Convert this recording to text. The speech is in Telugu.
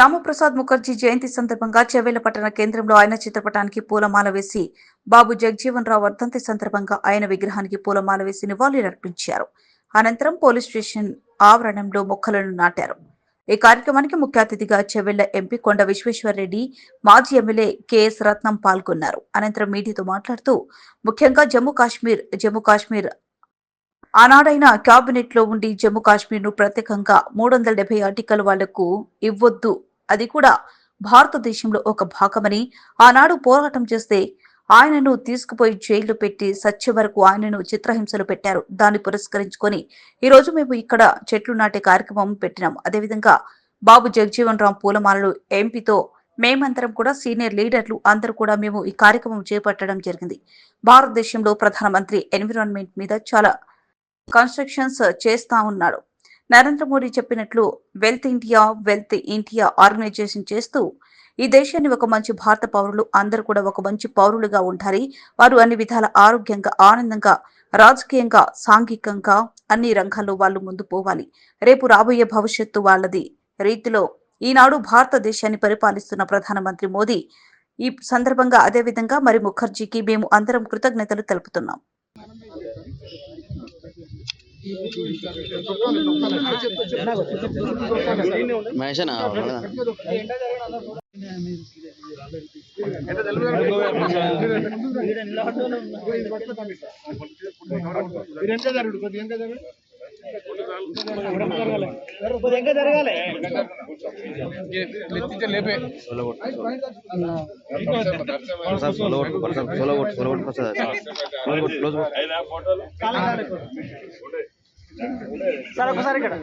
శ్యామప్రసాద్ ముఖర్జీ జయంతి సందర్భంగా చెవేల పట్టణ కేంద్రంలో ఆయన చిత్రపటానికి పూలమాల వేసి బాబు జగజీవన్ రావు వర్ధంతి సందర్భంగా ఆయన విగ్రహానికి పూలమాల వేసి నివాళులర్పించారు అనంతరం పోలీస్ స్టేషన్ ఆవరణంలో మొక్కలను నాటారు. ఈ కార్యక్రమానికి ముఖ్య అతిథిగా చెవెళ్ళ ఎంపీ కొండ విశ్వేశ్వరరెడ్డి మాజీ ఎమ్మెల్యే కెఎస్ రత్నం పాల్గొన్నారు. అనంతరం మీడియాతో మాట్లాడుతూ ముఖ్యంగా జమ్మూ కాశ్మీర్ జమ్మూ కాశ్మీర్ ఆనాడైన క్యాబినెట్లో ఉండి జమ్మూ కాశ్మీర్ను ప్రత్యేకంగా మూడు వందల డెబ్బై ఆర్టికల్ వాళ్ళకు ఇవ్వొద్దు అది కూడా భారతదేశంలో ఒక భాగమని ఆనాడు పోరాటం చేస్తే ఆయనను తీసుకుపోయి జైలు పెట్టి సత్య వరకు ఆయనను చిత్రహింసలు పెట్టారు. దాన్ని పురస్కరించుకొని ఈ రోజు మేము ఇక్కడ చెట్లు నాటే కార్యక్రమం పెట్టినాం. అదేవిధంగా బాబు జగజీవన్ రామ్ పూలమాలలు ఎంపీతో మేమందరం కూడా సీనియర్ లీడర్లు అందరూ కూడా మేము ఈ కార్యక్రమం చేపట్టడం జరిగింది. భారతదేశంలో ప్రధానమంత్రి ఎన్విరాన్మెంట్ మీద చాలా కన్స్ట్రక్షన్స్ చేస్తా ఉన్నాడు. నరేంద్ర మోడీ చెప్పినట్లు wealth India wealth India organization చేస్తూ ఈ దేశాన్ని ఒక మంచి భారత పౌరులు అందరూ కూడా ఒక మంచి పౌరులుగా ఉండాలి. వారు అన్ని విధాల ఆరోగ్యంగా ఆనందంగా రాజకీయంగా సాంఘికంగా అన్ని రంగాల్లో వాళ్ళు ముందు పోవాలి. రేపు రాబోయే భవిష్యత్తు వాళ్ళది. రీతిలో ఈనాడు భారతదేశాన్ని పరిపాలిస్తున్న ప్రధానమంత్రి మోదీ ఈ సందర్భంగా అదేవిధంగా మరి ముఖర్జీకి మేము అందరం కృతజ్ఞతలు తెలుపుతున్నాం. మహేషనా ప్రసాద్ సోలో కొట్టు ప్రసాద్ సోలో కొట్టు సోలో సార్ ఒకసారి ఇక్కడ.